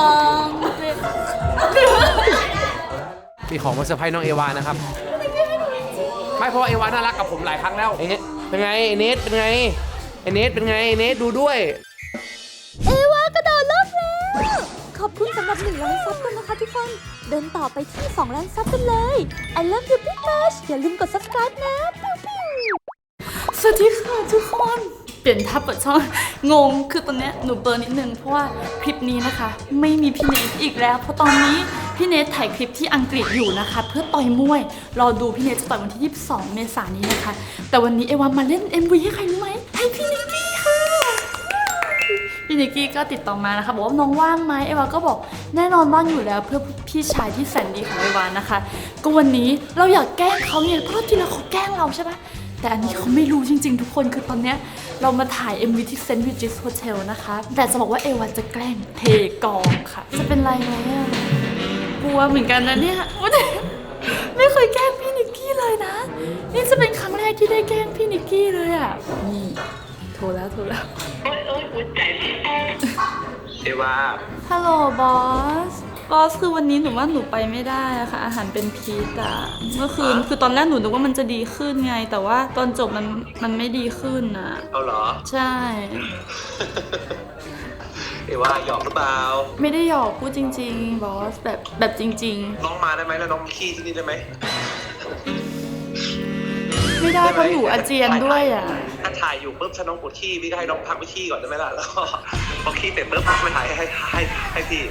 ลองเจ็บมีของมาเซอร์ไพรส์น้องเอวานะครับ ไม่เพราะว่าเอวาน่ารักกับผมหลายครั้งแล้วเอ๊ะเป็นไงเอเนสเป็นไงเอเนสเป็นไงเอเนสดูด้วย เอวากระโดดโลดแล้ว ขอบคุณสำหรับหนึ่งล้านซับกันนะคะทุกคน เดินต่อไปที่2ล้านซับกันเลย I love you big much อย่าลืมกด subscribe นะปิ้วปิ้วสวัสดีค่ะทุกคน เปลี่ยนทับเปิดช่องงงคือตอนเนี้ยหนูเบลอร์นิดนึงเพราะว่าคลิปนี้นะคะ ไม่มีพี่เนทอีกแล้ว เพราะตอนนี้พี่เนทถ่ายคลิปที่อังกฤษอยู่นะคะ เพื่อต่อยมวย รอดูพี่เนทจะต่อยวันที่ 22 เมษายนนี้นะคะ แต่วันนี้เอวามาเล่น MV ให้ใครรู้ไหมให้พี่นิกกี้ค่ะพี่นิกกี้ก็ติดต่อมานะคะบอกว่าน้องว่างไหมเอวาก็บอกแน่นอนว่างอยู่แล้วเพื่อพี่ชายที่แสนดีของเอวานะคะ ก็วันนี้เราอยากแกล้งเขาเนี่ยเพราะว่าที่เราเขาแกล้งเราใช่ปะ แต่อันนี้เขาไม่รู้จริง ๆ ทุกคนคือตอนเนี้ยเรามาถ่าย MV ที่เซนต์วิจิสโฮเทลนะคะ แต่จะบอกว่าเอวาจะแกล้งเทกองค่ะ จะเป็นไรไหมอะกลัวเหมือนกันนะเนี่ยว่าแต่ไม่เคยแกล้งพี่นิกกี้เลยนะ นี่จะเป็นครั้งแรกที่ได้แกล้งพี่นิกกี้เลยอะนี่โทรแล้วโทรแล้วเอวาฮัลโหลบอส บอสคือวันนี้หนูว่าหนูไปไม่ได้อะค่ะ อาหารเป็นพิษอะเมื่อคืนคือตอนแรกหนูนึกว่ามันจะดีขึ้นไง แต่ว่าตอนจบมันมันไม่ดีขึ้นอะเอาเหรอ ใช่ เอว่าหยอกหรือเปล่า ไม่ได้หยอกพูดจริง ๆ บอสแบบแบบจริง น้องมาได้ไหมแล้วน้องขี้ที่นี่ได้ไหมๆ ไม่ได้เพราะหนูอาเจียนด้วยอะถ้าถ่ายอยู่ปุ๊บถ้าน้องปวดขี้พี่ก็ให้น้องพักไปขี้ก่อนได้ไหมล่ะ แล้วก็พอขี้เสร็จปุ๊บมาถ่ายให้ให้ให้พี่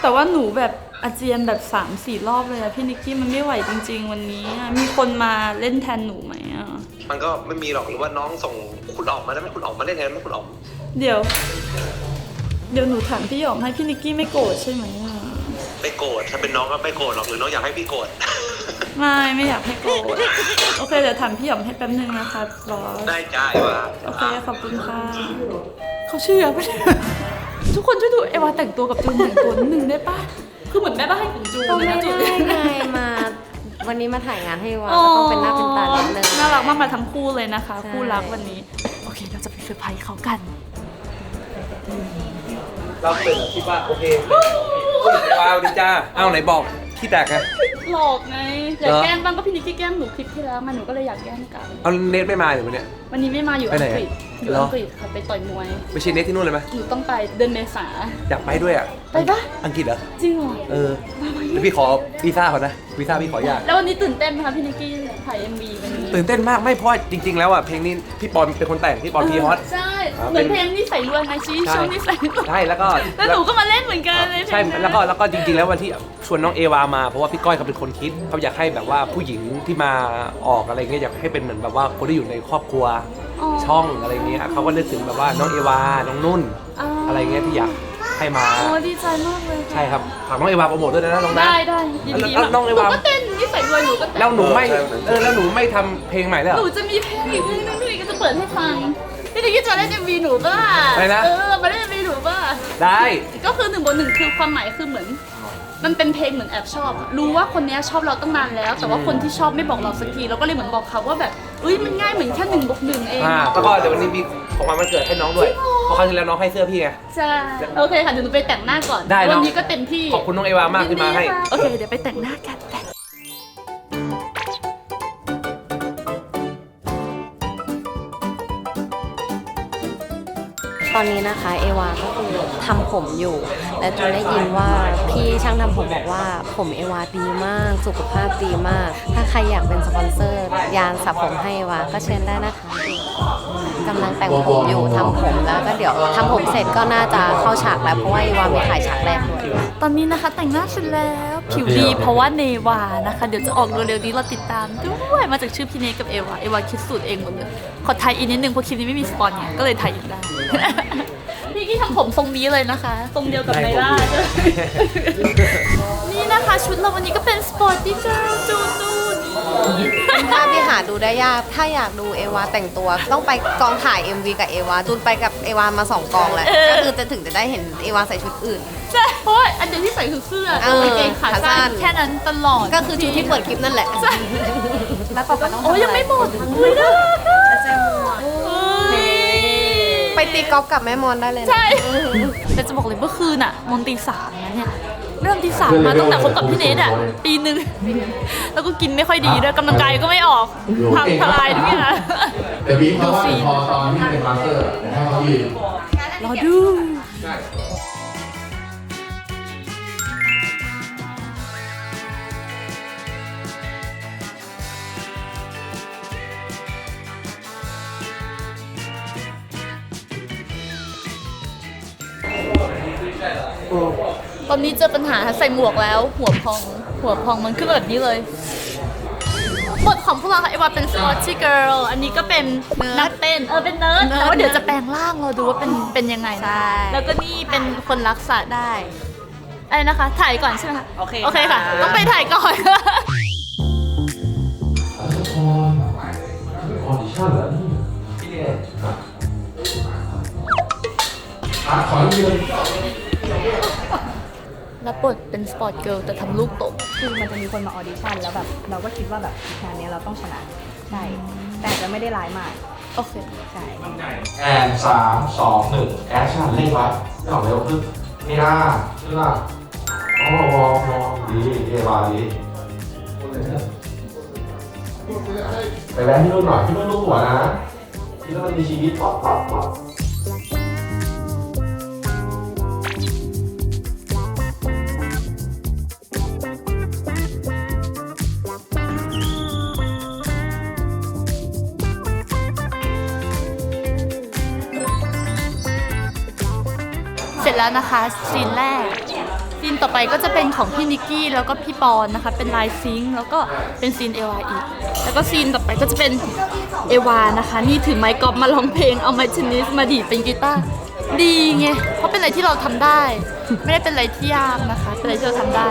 แต่ว่าหนูแบบอาเจียนแบบ3ามสี่รอบเลยอะพี่นิกกี้มันไม่ไหวจริง ๆ วันนี้อะมีคนมาเล่นแทนหนูไหมอะมันก็ไม่มีหรอกหรือว่าน้องส่งคุณออกมาได้ไหมคุณออกมาได้ไงไม่คุณออกเดี๋ยว เดี๋ยวหนูถามพี่หยอมให้พี่นิกกี้ไม่โกรธใช่ไหมอะไม่โกรธถ้าเป็นน้องก็ไม่โกรธหรอกหรือน้องอยากให้พี่โกรธไม่ไม่อยากให้โกรธโอเคเดี๋ยวถามพี่หยอมให้แป๊บนึงนะคะบอสได้จ้าเอว่าโอเคขอบคุณค่ะเขาเชื่อปะเนี่ยทุก คนช่วยดูเอวาแต่งตัวกับจูนแต่งตัวนิดนึงได้ปะคือเหมือนแม่บ้านของจูนก็เลยไม่นะจูนได้ไงมา วันนี้มาถ่ายงานให้วาก็ต้องเป็นหน้าเป็นตานิดนึง น่ารักมากมาทั้งคู่เลยนะคะ ใช่ คู่รักวันนี้ โอเคเราจะไปเซอร์ไพรส์เขากัน เราเป็นคิดว่าโอเคเอวาดีจ้าเอ้าไหนบอกขี้แตกไงหลอกไงอยากเหรอแกล้งบ้างก็พี่นิกกี้แกล้งหนูคลิปที่แล้วมาหนูก็เลยอยากแกล้งกันเอาเนสไม่มาหรือวันเนี้ยวันนี้ไม่มาอยู่ไปอัไหนงอะกฤษอยู่เหรออังกฤษค่ะไปต่อยมวยไม่ใช่เนสที่นู่นเลยไหมหนูต้องไปเดือนเมษา อยากไปด้วยอะไปปะ อังกฤษเหรอ จริงเหรอเออแล้วพี่ขอวีซ่าก่อนนะวีซ่าพี่ขออยาก แล้ววันนี้ตื่นเต้นไหมคะพี่นิกกี้ถ่าย MV วันนี้ตื่นเต้นมากไม่เพราะว่าจริง ๆ แล้วอะเพลงนี้พี่ปอนเป็นคนแต่งพี่ปอนพีฮอต ใช่ครับเหมือนเพลงนิสัยรวนไงชีใช่ ช่วงนิสัยรวนใช่แล้วก็แล้วหนูก็มาเล่นเหมือนกันเลยใช่เพงนั้นแล้วก็แล้วก็จริง ๆ แล้ววันที่ชวนน้องเอวามาเพราะว่าพี่ก้อยเขาเป็นคนคิดเขาอยากให้แบบว่าผู้หญิงที่มาออกอะไรเงี้ยอยากให้เป็นเหมือนแบบว่าคนที่อยู่ในครอบครัว ช่องอะไรเงี้ยเขาก็นึกถึงแบบว่าน้องเอวา น้องนุ่น อะไรเงี้ยที่อยากให้มา โอ้ดีใจมากเลยะใช่ครับฝากน้องเอวาโปรโมทด้วยนะน้องนะได้ได้ยินดีแล้วมากน้องเอหนูวาก็เต้นนิสัยรวนหนูก็เต้นแล้วหนูไม่เออแล้วหนูไม่ทำเพลงใหม่แล้ว หนูจะมีเพลงอีกเพลงนึงพี่นิกกี้จะเปิดให้ฟังพี่นิกกี้จะเล่น MV หนูป่ะอะไรนะ เออมาเล่น MV หนูป่ะได้ ก็คือหนึ่งบนหนึ่งคือความหมายคือเหมือน มันเป็นเพลงเหมือนแอบชอบอะรู้ว่าคนเนี้ยชอบเราตั้งนานแล้ว แต่ว่าคนที่ชอบไม่บอกเราสักทีเราก็เลยเหมือนบอกเขาว่าแบบเอ้ยมันง่ายเหมือนแค่หนึ่งบวกหนึ่งเองอ่าแล้วก็เดี๋ยววันนี้มีของขวัญวันเกิดให้น้องด้วยเพราะครั้งที่แล้วน้องให้เสื้อพี่ไง ใช่โอเคค่ะเดี๋ยวหนูไปแต่งหน้าก่อนได้วัน้องนี้ก็เต็มที่ขอบคุณน้องเอวามากที่มาให้ ยินดีค่ะโอเคเดี๋ยวไปแต่งหน้ากันแต่ง ตอนนี้นะคะเอวาก็คือทำผมอยู่ และจูนได้ยินว่าพี่ช่างทำผมบอกว่าผมเอวาดีมาก สุขภาพดีมาก ถ้าใครอยากเป็นสปอนเซอร์ ยานสระผมให้เอวาก็เชิญได้นะคะ กำลังแต่งผมอยู่ทำผมแล้วก็เดี๋ยวทำผมเสร็จก็น่าจะเข้าฉากแล้วเพราะว่าเอวามีถ่ายฉากแรกด้วยตอนนี้นะคะแต่งหน้าเสร็จแล้วผิวดีเพราะว่าเนวานะคะ เดี๋ยวจะออกเร็วๆนี้เราติดตามด้วยมาจากชื่อพี่เนกับเอวาเอวาคิดสูตรเองหมดเลยขอไทยอินนิดนึงเพราะคลิปนี้ไม่มีสปอนไงก็เลยไทยอินได้พี่กี้ทำผมทรงนี้เลยนะคะทรงเดียวกับไนล่าใช่ไหมนี่นะคะชุดเราวันนี้ก็เป็นสปอร์ตตี้เกิร์ลจูนูนี่ เป็นภาพที่หาดูได้ยาก ถ้าอยากดูเอวาแต่งตัว ต้องไปกองถ่าย MV กับเอวาจูนไปกับเอวามาสองกองแล้ว ก็คือจะถึงจะได้เห็นเอวาใส่ชุดอื่น ใช่เพราะว่าอันเดียวที่ใส่คือเสื้อเออ กางเกงขาขาสั้สั้นนแค่นั้นตลอดก็คือชุดที่เปิดคลิปนั่นแหละ แล้วต่อไปต้องโอ้ยยังไม่หมดอุ้ยน่ารักอะจะเจอหมวกเฮ้ย ไปตีกอล์ฟกับแม่มอนได้เลยนะ ใช่แต่จะบอกเลยเมื่อคืนอะมนตีสามนะเนี่ย เริ่มตีสามมาตั้งแต่คบกับพี่เนทอะปีหนึ่งแล้วก็กินไม่ค่อยดีด้วยกำลังกายก็ไม่ออกพังทลายทุกอย่างแต่บีเขาว่าพอตอนที่เป็นมาสเตอร์แต่ถ้าเขายืนรอดู ตอนนี้เจอปัญหาใส่หมวกแล้ว หัวพองหัวพองมันขึ้นแบบนี้เลยบทของพวกเราค่ะเอวาเป็น sporty girl อันนี้ก็เป็นนักเต้นเออเป็นเนิร์ดแต่ว่าเดี๋ยวจะแปลงร่างเราดูว่าเป็นเป็นยังไงนะแล้วก็นี่เป็นคนรักสัตว์ได้อะไรนะคะ ถ่ายก่อนใช่ไหมคะโอเคโอเคค่ะ ต้องไปถ่ายก่อนทุกคนออดิชั่นเหรอนี่พี่เนี่ยอะขอยืน รับบทเป็นสปอร์ตเกิร์ลแต่ทำลูกตก คือมันจะมีคนมาออดิชั่นแล้วแบบเราก็คิดว่าแบบงานเนี้ยเราต้องชนะใช่แต่จะไม่ได้ร้ายมากโอเคใช่แอนสามสองหนึ่งแอคชั่นเร่งไว้ไม่ออกเร็วขึ้นนี่นะขึ้นละโอ้มองมองดีเอวาดีไปแวะที่นู่นหน่อยที่นู่นลูกหัวนะที่นู่นมันมีชีวิตป๊อปป๊อปป๊อป แล้วนะคะซีนแรกซีนต่อไปก็จะเป็นของพี่นิกกี้แล้วก็พี่ปอนนะคะ เป็นลายซิงค์แล้วก็เป็นซีนเอวาอีก แล้วก็ซีนต่อไปก็จะเป็นเอวานะคะ นี่ถือไมค์กอล์ฟมาร้องเพลงเอาไมค์เทนนิสมาดีดเป็นกีตาร์ดีไงเพราะเป็นอะไรที่เราทำได้ ไม่ได้เป็นอะไรที่ยากนะคะ เป็นอะไรที่เราทำได้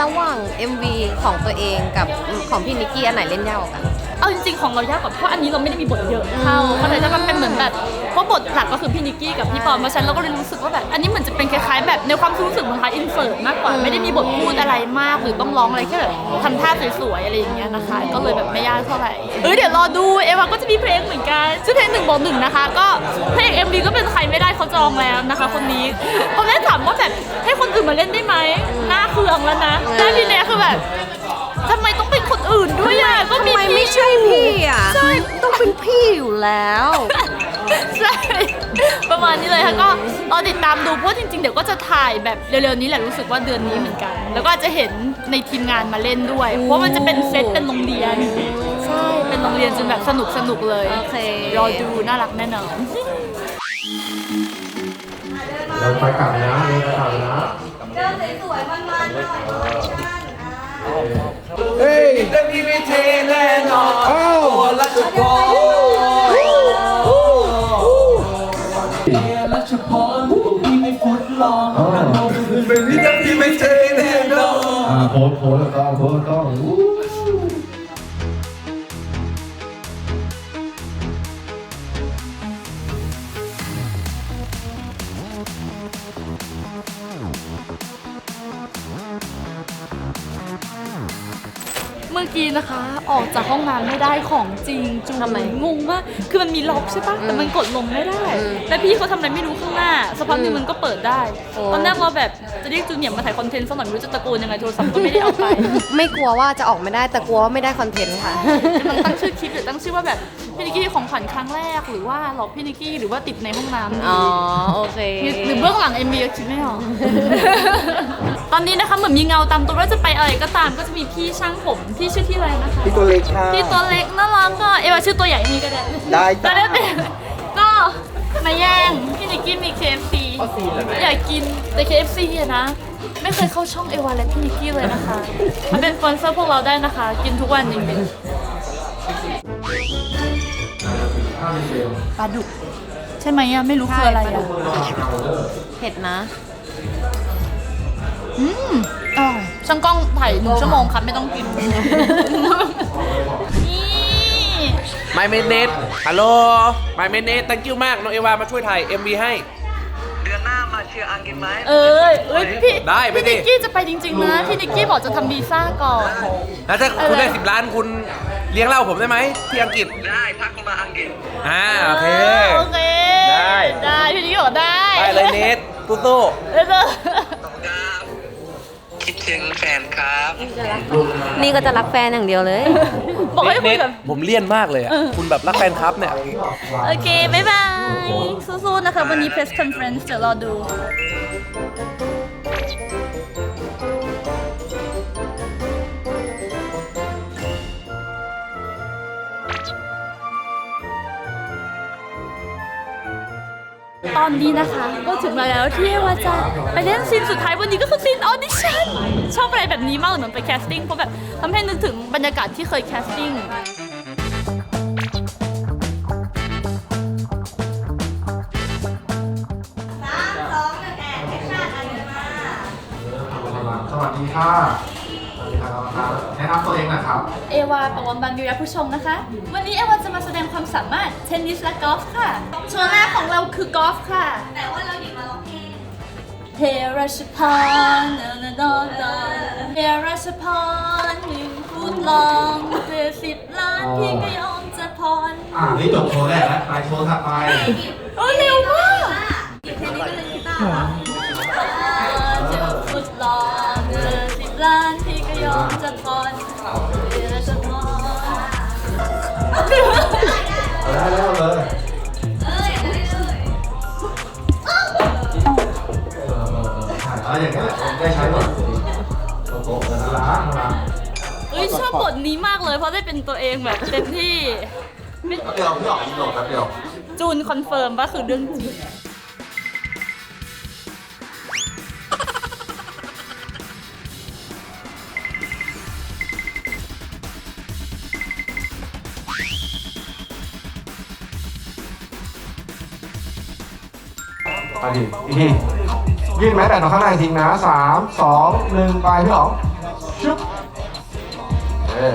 ระหว่าง MV ของตัวเองกับของพี่นิกกี้อันไหนเล่นยากกว่ากัน เอาจริงๆของเรายากกว่าเพราะอันนี้เราไม่ได้มีบทเยอะเท่าเพราะฉะนั้นมันเป็นเหมือนแบบเพราะบทหลักก็คือพี่นิกกี้กับพี่ปอนเพราะฉะนั้นเราก็เลยรู้สึกว่าแบบอันนี้เหมือนจะเป็นคล้ายๆแบบในความรู้สึกมันคล้ายอินเสิร์ตมากกว่าไม่ได้มีบทพูดอะไรมากหรือต้องร้องอะไรแค่แบบทำท่าสวยๆอะไรอย่างเงี้ยนะคะ ก็เลยแบบไม่ยากเท่าไหร่เออเดี๋ยวรอดูเอวาก็จะมีเพลงเหมือนกันชื่อเพลงหนึ่งบอกหนึ่งนะคะ ก็เพลงเอ็มวีก็เป็นใครไม่ได้เขาจองแล้วนะคะ คนนี้ตอนแรกถามว่าแบบให้คนอื่นมาเล่นได้ไหมหน้าเคืองแล้วนะหน้าพี่เนยคือแบบ ช่พี่อะใช่ต้องเป็นพี่อยู่แล้ว ใช่ ประมาณนี้เลยค่ะก็รอติดตามดูเพราะจริงๆ เดี๋ยวก็จะถ่ายแบบเร็วๆนี้แหละรู้สึกว่าเดือนนี้เหมือนกัน แล้วก็จะเห็นในทีมงานมาเล่นด้วย เพราะมันจะเป็นเซตเป็นโรงเรียนใช่เป็นโรงเรียนจนแบบสนุกสนุกๆเลยโอเค รอดูน่ารักแน่นอน เราไปกลับเลยนะ เดินไปกลับเลยนะเฮ้ยเรื่องนี้ไม่เทแน่นอนตัวรัชพรรัชพรพี่ไม่ฟุตลองเป็นที่จะพี่ไม่เทแน่นอนอ่โพสโพสต้องโพสต้อง มื่อกี้นะคะ ออกจากห้องน้ำไม่ได้ของจริงจูทำไมงงมากคือมันมีล็อกใช่ปะแต่มันกดลงไม่ได้ อืมแล้วพี่เขาทำอะไรไม่รู้ข้างหน้าสักพักหนึงมันก็เปิดได้ โอ้ ตอนแรกเราแบบ จะเรียกจูเนียร์มาถ่ายคอนเทนต์สักหน่อยไม่รู้จะตะโกนยังไงโทรศัพท์ก็ไม่ได้เอาไปไม่กลัวว่าจะออกไม่ได้แต่กลัวว่าไม่ได้คอนเทนต์ค่ะมันตั้งชื่อคลิปหรือตั้งชื่อว่าแบบพี่นิกกี้ของขวัญครั้งแรกหรือว่าหลอกพี่นิกกี้หรือว่าติดในห้องน้ำดีอ๋อโอเคหรือเบื้องหลังเอ็มบีคิดไม่ออกตอนนี้นะคะเหมือนมีเงาตามตัวว่าจะไปอะไรก็ตามก็จะมีพี่ช่างผมพี่ชื่อที่อะไรนะคะพี่ตัวเล็กค่ะพี่ตัวเล็กน่ารักก็เอวาชื่อตัวใหญ่นี่ก็ได้ได้จ้ะก็ได้แต่ก็ มาแย่งพี่นิกกี้มี KFC อยากกินแต่ KFC อะนะ ไม่เคยเข้าช่องเอวาและพี่นิกกี้เลยนะคะมาเป็นสปอนเซอร์พวกเราได้นะคะ กินทุกวันจริงๆปลาดุกใช่ไหมอะไม่รู้คืออะไรอะเผ็ดนะ อืมอร่อยช่างกล้องถ่ายหนึ่งชั่วโมงครับไม่ต้องกินนี่ ไม่เมเนตฮัลโหลไม่เมเนต thank you มาก น้องเอวามาช่วยถ่าย MV ให้ เดือนหน้ามาเชียร์อังกินไหมเอ้ยเอ้ยพี่ได้ไปพี่ดิ นิกกี้จะไปจริงๆนะพี่นิกกี้บอกจะทำวีซ่าก่อน แล้วถ้าคุณได้อะไร10 ล้านคุณเลี้ยงเหล้าผมได้ไหมที่อังกฤษ ได้พักคุณมาอังกฤษ อ่า โอเค โอเค ได้ ได้ พี่นิกกี้บอกได้ ได้เลยเนทตู้ตู้เออ เออคิดถึงแฟนครับ นี่ก็จะรักแฟนอย่างเดียวเลย บอกให้เนคุยทแบบผมเลี่ยนมากเลยอะคุณแบบรักแฟนครับเนี่ย โอเค บ๊ายบาย สู้ๆ นะคะ วันนี้ press conference เดี๋ยวรอดู ตอนนี้นะคะก็ถึงมาแล้วที่ว่าจะไปเล่นซีนสุดท้ายวันนี้ก็คือซีนออดิชั่นชอบอะไรแบบนี้มากเหมือนไปแคสติ้งเพราะแบบทำให้นึกถึงบรรยากาศที่เคยแคสติ้งสวัสดีค่ะ สวัสดีครับแนะนำตัวเองหนะครับ เอวาปวมบันวิรผู้ชงนะคะ วันนี้เอวาจะมาแสดงความสามารถ เทนนิสและกอล์ฟค่ะ โชว์แรกของเราคือกอล์ฟค่ะ แต่ว่าเราหยิบมาร้องเพลงเฮราชพรนานาดอนดอนเฮราชพรหนึ่งพูดลองเพื่อสิบล้านพี่ก็ยอมจะพรอ่านี่จบโชว์แรกแล้วไปโชว์ถัดไปโอ้เร็วมากหยิบแค่นี้ก็เล่นกีตาร์เจอพูดลองเพื่อสิบล้านพี่ก็ยอมจะพร อบบทนี้มากเลย เพราะได้เป็นตัวเองแบบเต็มที่ไม่เดี๋ยวพี่ออกพี่โหลดแป๊บเดียว จูนคอนเฟิร์มว่าคือเรื่องจริงไปดิอีกทียื่นไม้แบตออข้างในทิ้งนะสามสองหนึ่งไปพี่อ๋อง เอ๊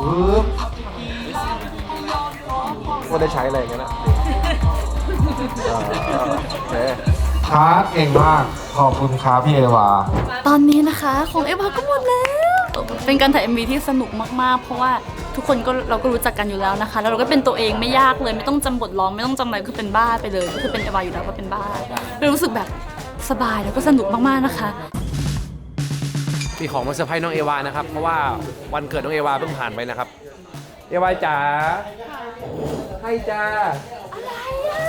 ปึ๊บว่าได้ใช้อะไรอย่างเงี้ยนะอ่าโอเคครับเก่งมาก ขอบคุณครับพี่เอวา ตอนนี้นะคะของเอวาก็หมดแล้ว เป็นการถ่าย MV ที่สนุกมากๆ เพราะว่าทุกคนก็เราก็รู้จักกันอยู่แล้วนะคะ แล้วเราก็เป็นตัวเองไม่ยากเลยไม่ต้องจำบทร้องไม่ต้องจำอะไรคือเป็นบ้าไปเลยก็คือเป็นเอวาอยู่แล้วก็เป็นบ้าเลยรู้สึกแบบสบายแล้วก็สนุกมากๆนะคะ มีของมาเซอร์ไพรส์น้องเอวานะครับ เพราะว่าวันเกิดน้องเอวาเพิ่งผ่านไปนะครับ เอวาจ๋าให้จ้า อะไรอะ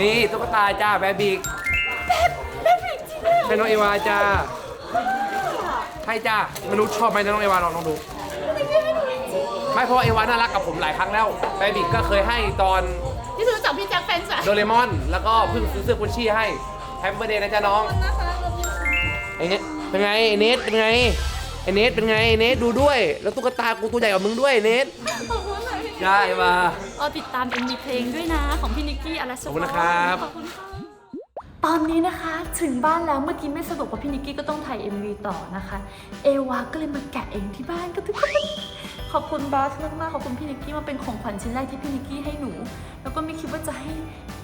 นี่ตุ๊กตาจ้าแบบบิกแบบบิกจริงให้น้องเอวาจ้า ให้จ้าไม่รู้ชอบไหมนะน้องเอวาลองลองดู ไม่เพราะว่าเอวาน่ารักกับผมหลายครั้งแล้วแบบบิกก็เคยให้ตอนที่รู้จักพี่แจ็คแฟนสายโดเรมอน แล้วก็เพิ่งซื้อเสื้อกุชชี่ให้แฮปปี้เดย์นะจ๊ะน้องไอ้เนท เป็นไงไอ้เนทเป็นไงไอ้เนทเป็นไงไอ้เนทดูด้วย แล้วตุ๊กตากูตัวใหญ่กว่ามึงด้วยเนทได้มา เออติดตาม MV เพลงด้วยนะ ของพี่นิกกี้อลัสขอบคุณนะครับ ขอบคุณค่ะตอนนี้นะคะถึงบ้านแล้วเมื่อกี้ไม่สะดวกเพราะพี่นิกกี้ก็ต้องถ่าย MV ต่อนะคะ เอวาก็เลยมาแกะเองที่บ้านก็ทุกคนขอบคุณบาสมากๆขอบคุณพี่นิกกี้มาเป็นของขวัญชิ้นแรกที่พี่นิกกี้ให้หนู แล้วก็ไม่คิดว่าจะให้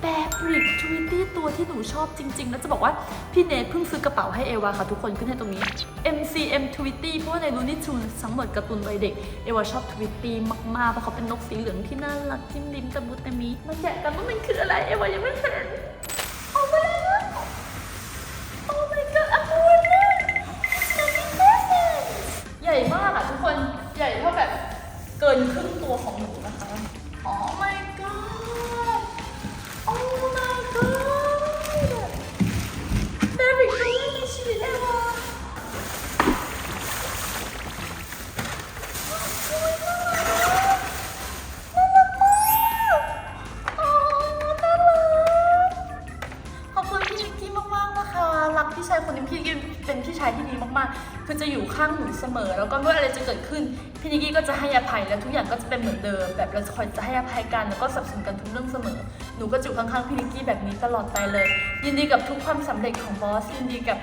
แฟบริกทวิตตี้ตัวที่หนูชอบจริง ๆ แล้วจะบอกว่า พี่เนทเพิ่งซื้อกระเป๋าให้เอวาค่ะ ทุกคนขึ้นให้ตรงนี้ MCM t w i t t y เพราะว่าใน Looney Tunes ทั้งหมดการ์ตูนวัยเด็ก เอวาชอบ t w i t t y มากๆ เพราะเขาเป็นนกสีเหลืองที่น่ารักจิ้มลิ้มตะมุตะมิมันแกะกันว่ามันคืออะไร เอวายังไม่เห็นายคนนี้พี่นิกกี้เป็นพี่ชายที่ดีมากๆ คือจะอยู่ข้างหนูเสมอ แล้วก็ไม่ว่าอะไรจะเกิดขึ้นพี่นิกกี้ก็จะให้อภัยและทุกอย่างก็จะเป็นเหมือนเดิม แบบเราจะคอยจะให้อภัยกันแล้วก็สนับสนุนกันทุกเรื่องเสมอ หนูก็จะอยู่ข้างๆพี่นิกกี้แบบนี้ตลอดไปเลย ยินดีกับทุกความสำเร็จของบอสยินดีกับ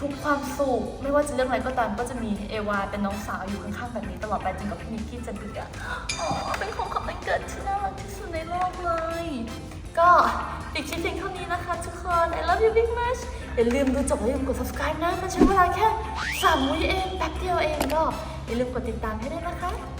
ทุกความสุขไม่ว่าจะเรื่องอะไรก็ตามก็จะมีเอวาเป็นน้องสาวอยู่ข้างๆแบบนี้ตลอดไปจนกับพี่นิกกี้จะเบื่ออ๋อเป็นของขวัญวันเกิดที่น่ารักที่สุดในโลกเลย ก็อีกชิ้นเพียงเท่า ทุกคน I love you big much อย่าลืมดูจบแล้วอย่าลืมกด subscribe นะ มันใช้เวลาแค่3วิเองแป๊บเดียวเองก็อย่าลืมกดติดตามให้ด้วยนะคะ